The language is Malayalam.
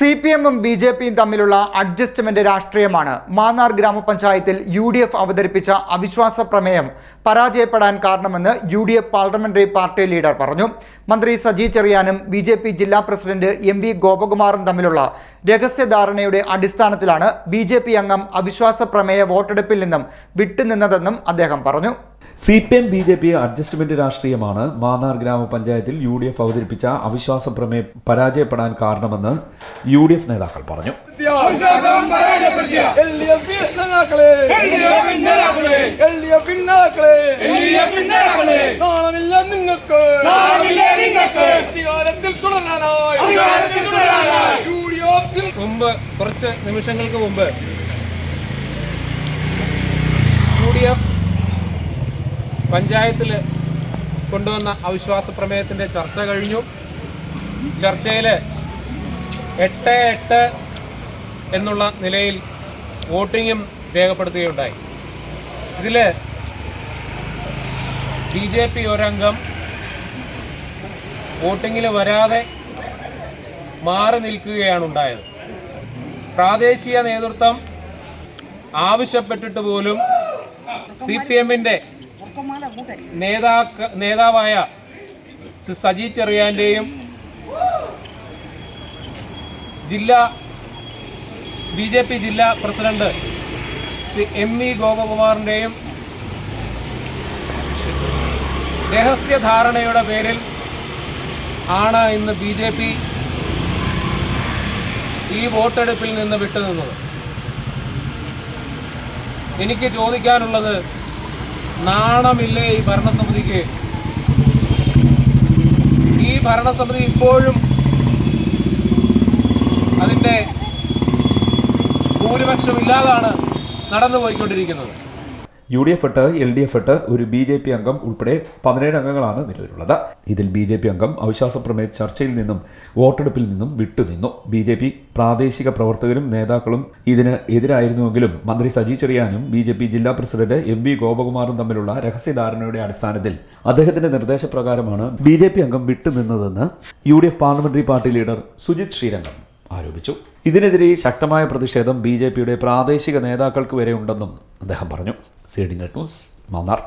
സി പി എമ്മും ബി ജെ പിയും തമ്മിലുള്ള അഡ്ജസ്റ്റ്മെന്റ് രാഷ്ട്രീയമാണ്. മാന്നാർ ഗ്രാമപഞ്ചായത്തിൽ യു ഡി എഫ് അവതരിപ്പിച്ച അവിശ്വാസ പ്രമേയം പരാജയപ്പെടാൻ കാരണമെന്ന് U D F parliamentary party leader പറഞ്ഞു. മന്ത്രി സജി ചെറിയാനും ബി ജെ പി ജില്ലാ പ്രസിഡന്റ് എം വി ഗോപകുമാറും തമ്മിലുള്ള രഹസ്യധാരണയുടെ അടിസ്ഥാനത്തിലാണ് ബി ജെ പി അംഗം അവിശ്വാസ പ്രമേയ വോട്ടെടുപ്പിൽ നിന്നും വിട്ടുനിന്നതെന്നും അദ്ദേഹം പറഞ്ഞു. C P M B J P adjustment രാഷ്ട്രീയമാണ്. മാന്നാർ ഗ്രാമപഞ്ചായത്തിൽ യു ഡി എഫ് അവതരിപ്പിച്ച അവിശ്വാസ പ്രമേയം പരാജയപ്പെടാൻ കാരണമെന്ന് യു ഡി എഫ് നേതാക്കൾ പറഞ്ഞു നിങ്ങൾക്ക്. അധികാരത്തിൽ തുടരാനായി. മുമ്പ് കുറച്ച് നിമിഷങ്ങൾക്ക് മുമ്പ് യു ഡി എഫ് പഞ്ചായത്തിൽ കൊണ്ടുവന്ന അവിശ്വാസ പ്രമേയത്തിന്റെ ചർച്ച കഴിഞ്ഞു. ചർച്ചയിൽ എട്ട് എട്ട് എന്നുള്ള നിലയിൽ വോട്ടിങ്ങും രേഖപ്പെടുത്തുകയുണ്ടായി. ഇതിൽ ബി ജെ പി ഒരംഗം വോട്ടിങ്ങിൽ വരാതെ മാറി നിൽക്കുകയാണ് ഉണ്ടായത്. പ്രാദേശിക നേതൃത്വം ആവശ്യപ്പെട്ടിട്ട് പോലും സി പി എമ്മിന്റെ നേതാക്ക നേതാവായ സജി ചെറിയാന്റെയും ജില്ലാ ബി ജെ പി ജില്ലാ പ്രസിഡന്റ് ശ്രീ എം ഇ ഗോപകുമാറിന്റെയും രഹസ്യധാരണയുടെ പേരിൽ ആണ് ഇന്ന് ബി ജെ പി ഈ വോട്ടെടുപ്പിൽ നിന്ന് വിട്ടുനിന്നത്. എനിക്ക് ചോദിക്കാനുള്ളത് നാണമില്ലേ ഈ ഭരണസമിതിക്ക്? ഈ ഭരണസമിതി ഇപ്പോഴും അതിന്റെ നടന്നു നടന്നുപോയിക്കൊണ്ടിരിക്കുന്നത്. യു ഡി എഫ് എട്ട് എൽ ഡി എഫ് എട്ട് ഒരു ബി ജെ പി അംഗം ഉൾപ്പെടെ പതിനേഴ് അംഗങ്ങളാണ് നിലവിലുള്ളത്. ഇതിൽ ബി ജെ പി അംഗം അവിശ്വാസ പ്രമേയ ചർച്ചയിൽ നിന്നും വോട്ടെടുപ്പിൽ നിന്നും വിട്ടുനിന്നു. ബി ജെ പി പ്രാദേശിക പ്രവർത്തകരും നേതാക്കളും ഇതിന് എതിരായിരുന്നുവെങ്കിലും മന്ത്രി സജി ചെറിയാനും ബി ജെ പി ജില്ലാ പ്രസിഡന്റ് എം വി ഗോപകുമാറും തമ്മിലുള്ള രഹസ്യധാരണയുടെ അടിസ്ഥാനത്തിൽ അദ്ദേഹത്തിന്റെ നിർദ്ദേശപ്രകാരമാണ് ബി ജെ പി അംഗം വിട്ടുനിന്നതെന്ന് U D F parliamentary party leader Sujith Sreerangam ആരോപിച്ചു. ഇതിനെതിരെ ശക്തമായ പ്രതിഷേധം ബി ജെ പിയുടെ പ്രാദേശിക നേതാക്കൾക്ക് വരെ ഉണ്ടെന്നും അദ്ദേഹം പറഞ്ഞു. C D net news Mannar